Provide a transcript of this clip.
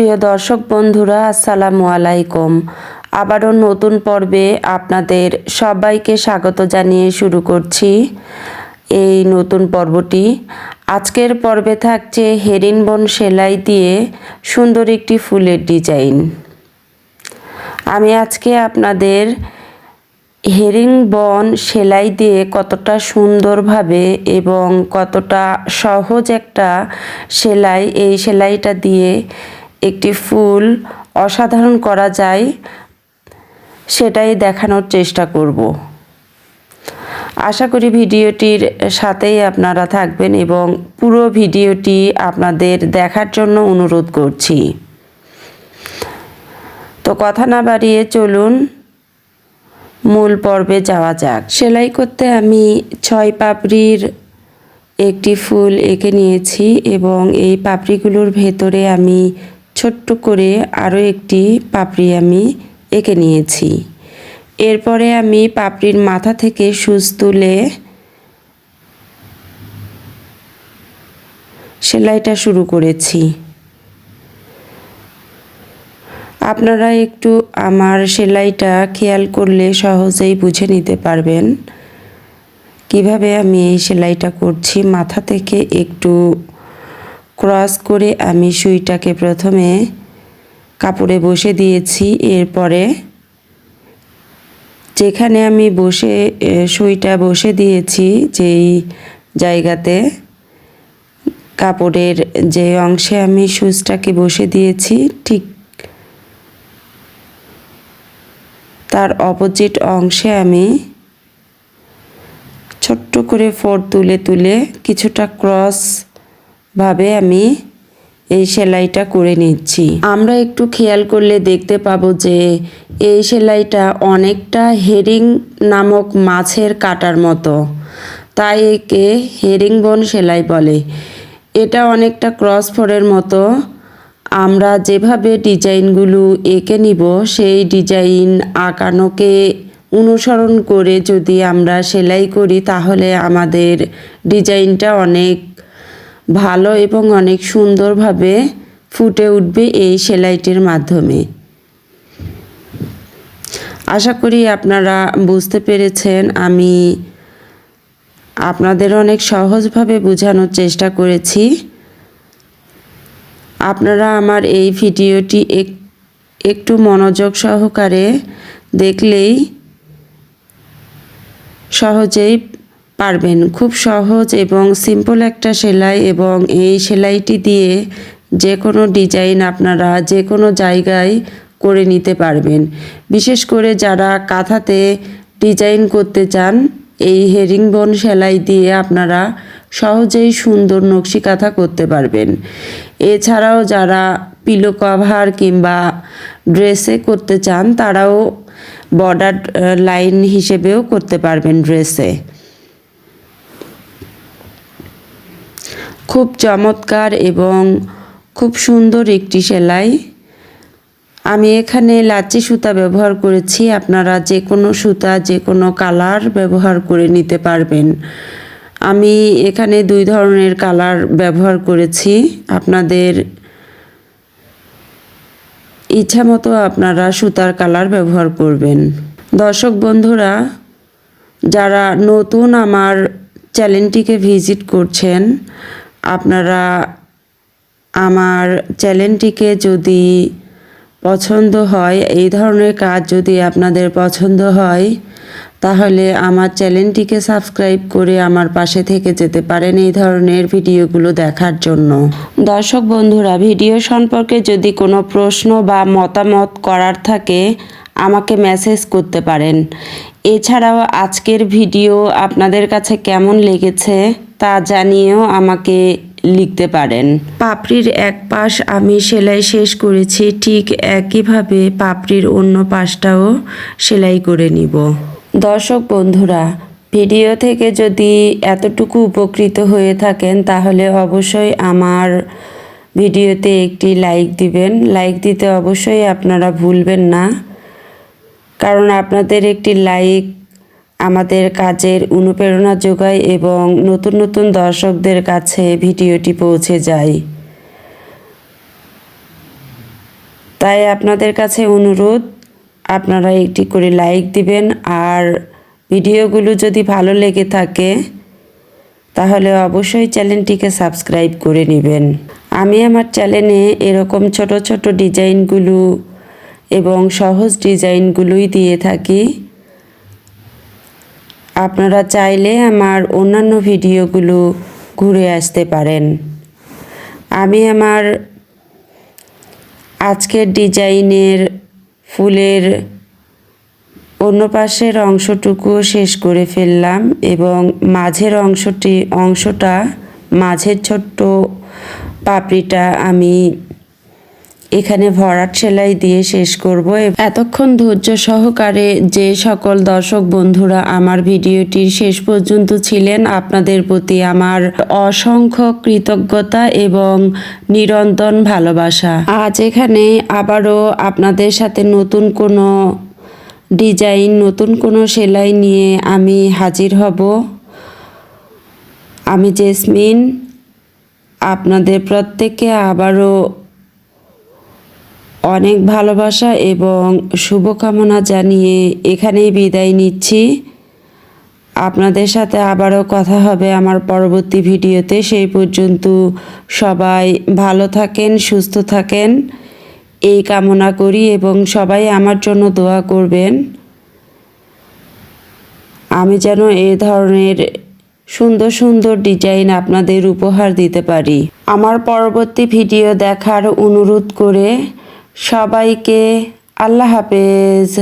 প্রিয় দর্শক বন্ধুরা, আসসালামু আলাইকুম। আবারও নতুন পর্বে আপনাদের সবাইকে স্বাগত জানিয়ে শুরু করছি এই নতুন পর্বটি। আজকের পর্বে থাকছে হেরিনবন সেলাই দিয়ে সুন্দর একটি ফুলের ডিজাইন। আমি আজকে আপনাদের হেরিং বন সেলাই দিয়ে কতটা সুন্দরভাবে এবং কতটা সহজ একটা সেলাই, এই সেলাইটা দিয়ে একটি ফুল অসাধারণ করা যায়, সেটাই দেখানোর চেষ্টা করব। আশা করি ভিডিওটির সাথেই আপনারা থাকবেন এবং পুরো ভিডিওটি আপনাদের দেখার জন্য অনুরোধ করছি। তো কথা না বাড়িয়ে চলুন, মূল পর্বে যাওয়া যাক। সেলাই করতে আমি ছয় পাপড়ির একটি ফুল এঁকে নিয়েছি এবং এই পাপড়িগুলোর ভেতরে আমি ছোট্ট করে আরও একটি পাপড়ি আমি এঁকে নিয়েছি। এরপরে আমি পাপড়ির মাথা থেকে সুচ তুলে সেলাইটা শুরু করেছি। আপনারা একটু আমার সেলাইটা খেয়াল করলে সহজেই বুঝে নিতে পারবেন। কীভাবে আমি এই সেলাইটা করছি, মাথা থেকে একটু ক্রস করে আমি সুইটাকে প্রথমে কাপড়ে বসে দিয়েছি, এরপরে যেখানে আমি বসে সুইটা বসে দিয়েছি, যেই জায়গাতে কাপড়ের যে অংশে আমি সুচটাকে বসে দিয়েছি, ঠিক তার অপোজিট অংশে আমি ছোট্ট করে ফোর তুলে তুলে কিছুটা ক্রস ভাবে আমি এই সেলাইটা করে নিচ্ছি। আমরা একটু খেয়াল করলে দেখতে পাবো যে এই সেলাইটা অনেকটা হেরিং নামক মাছের কাটার মতো। তাই একে হেরিং বন সেলাই বলে। এটা অনেকটা ক্রস ফোরের মতো। আমরা যেভাবে ডিজাইনগুলো এঁকে নিব, সেই ডিজাইন আঁকানোকে অনুসরণ করে যদি আমরা সেলাই করি, তাহলে আমাদের ডিজাইনটা অনেক ভালো এবং অনেক সুন্দরভাবে ফুটে উঠবে এই সেলাইটির মাধ্যমে। আশা করি আপনারা বুঝতে পেরেছেন, আমি আপনাদের অনেক সহজভাবে বোঝানোর চেষ্টা করেছি। আপনারা আমার এই ভিডিওটি একটু মনোযোগ সহকারে দেখলেই সহজেই পারবেন। খুব সহজ এবং সিম্পল একটা সেলাই এবং এই সেলাইটি দিয়ে যে কোনো ডিজাইন আপনারা যে কোনো জায়গায় করে নিতে পারবেন। বিশেষ করে যারা কাঁথাতে ডিজাইন করতে চান, এই হেরিংবন সেলাই দিয়ে আপনারা সহজেই সুন্দর নকশি কাঁথা করতে পারবেন। এছাড়াও যারা পিলো কভার কিংবা ড্রেসে করতে চান, তারাও বর্ডার লাইন হিসেবেও করতে পারবেন ড্রেসে খুব চমৎকার এবং খুব সুন্দর একটি সেলাই। আমি এখানে লাচি সুতা ব্যবহার করেছি। আপনারা যে কোনো সুতা যে কোনো কালার ব্যবহার করে নিতে পারবেন। আমি এখানে দুই ধরনের কালার ব্যবহার করেছি। আপনাদের ইচ্ছা মতো আপনারা সুতার কালার ব্যবহার করবেন। দর্শক বন্ধুরা, যারা নতুন আমার চ্যানেলটিকে ভিজিট করছেন আপনারা আমার চ্যানেলটিকে যদি পছন্দ হয়, এই ধরনের কাজ যদি আপনাদের পছন্দ হয়, তাহলে আমার চ্যানেলটিকে সাবস্ক্রাইব করে আমার পাশে থেকে যেতে পারেন এই ধরনের ভিডিওগুলো দেখার জন্য। দর্শক বন্ধুরা, ভিডিও সম্পর্কে যদি কোনো প্রশ্ন বা মতামত করার থাকে আমাকে মেসেজ করতে পারেন। এছাড়াও আজকের ভিডিও আপনাদের কাছে কেমন লেগেছে তা জানিয়েও আমাকে লিখতে পারেন। পাপড়ির এক পাশ আমি সেলাই শেষ করেছি ঠিক একইভাবে পাপড়ির অন্য পাশটাও সেলাই করে নিব। দর্শক বন্ধুরা ভিডিও থেকে যদি এতটুকু উপকৃত হয়ে থাকেন তাহলে অবশ্যই আমার ভিডিওতে একটি লাইক দিবেন। লাইক দিতে অবশ্যই আপনারা ভুলবেন না। কারণ আপনাদের একটি লাইক আমাদের কাজের অনুপ্রেরণা যোগায় এবং নতুন নতুন দর্শকদের কাছে ভিডিওটি পৌঁছে যায়। তাই আপনাদের কাছে অনুরোধ, আপনারা একটি করে লাইক দিবেন আর ভিডিওগুলো যদি ভালো লেগে থাকে, তাহলে অবশ্যই চ্যানেলটিকে সাবস্ক্রাইব করে নেবেন। আমি আমার চ্যানেলে এরকম ছোট ছোট ডিজাইনগুলো এবং সহজ ডিজাইনগুলোই দিয়ে থাকি। আপনারা চাইলে আমার অন্যান্য ভিডিওগুলো ঘুরে আসতে পারেন। আমি আমার আজকের ডিজাইনের ফুলের অন্য পাশের অংশটুকুও শেষ করে ফেললাম এবং মাঝের অংশটি, অংশটা, মাঝের ছোট্ট পাপড়িটা আমি এখানে ভরাট সেলাই দিয়ে শেষ করব। এতক্ষণ ধৈর্য সহকারে যে সকল দর্শক বন্ধুরা আমার ভিডিওটির শেষ পর্যন্ত ছিলেন, আপনাদের প্রতি আমার অসংখ্য কৃতজ্ঞতা এবং নিরন্তন ভালোবাসা। আজ এখানে আবারও আপনাদের সাথে নতুন কোনো ডিজাইন, নতুন কোনো সেলাই নিয়ে আমি হাজির হব। আমি জেসমিন, আপনাদের প্রত্যেককে আবারও অনেক ভালোবাসা এবং শুভকামনা জানিয়ে এখানেই বিদায় নিচ্ছি। আপনাদের সাথে আবারও কথা হবে আমার পরবর্তী ভিডিওতে। সেই পর্যন্ত সবাই ভালো থাকেন, সুস্থ থাকেন। এই কামনা করি এবং সবাই আমার জন্য দোয়া করবেন। আমি যেন এই ধরনের সুন্দর সুন্দর ডিজাইন আপনাদের উপহার দিতে পারি। আমার পরবর্তী ভিডিও দেখার অনুরোধ করে সবাইকে আল্লাহ হাফেজ।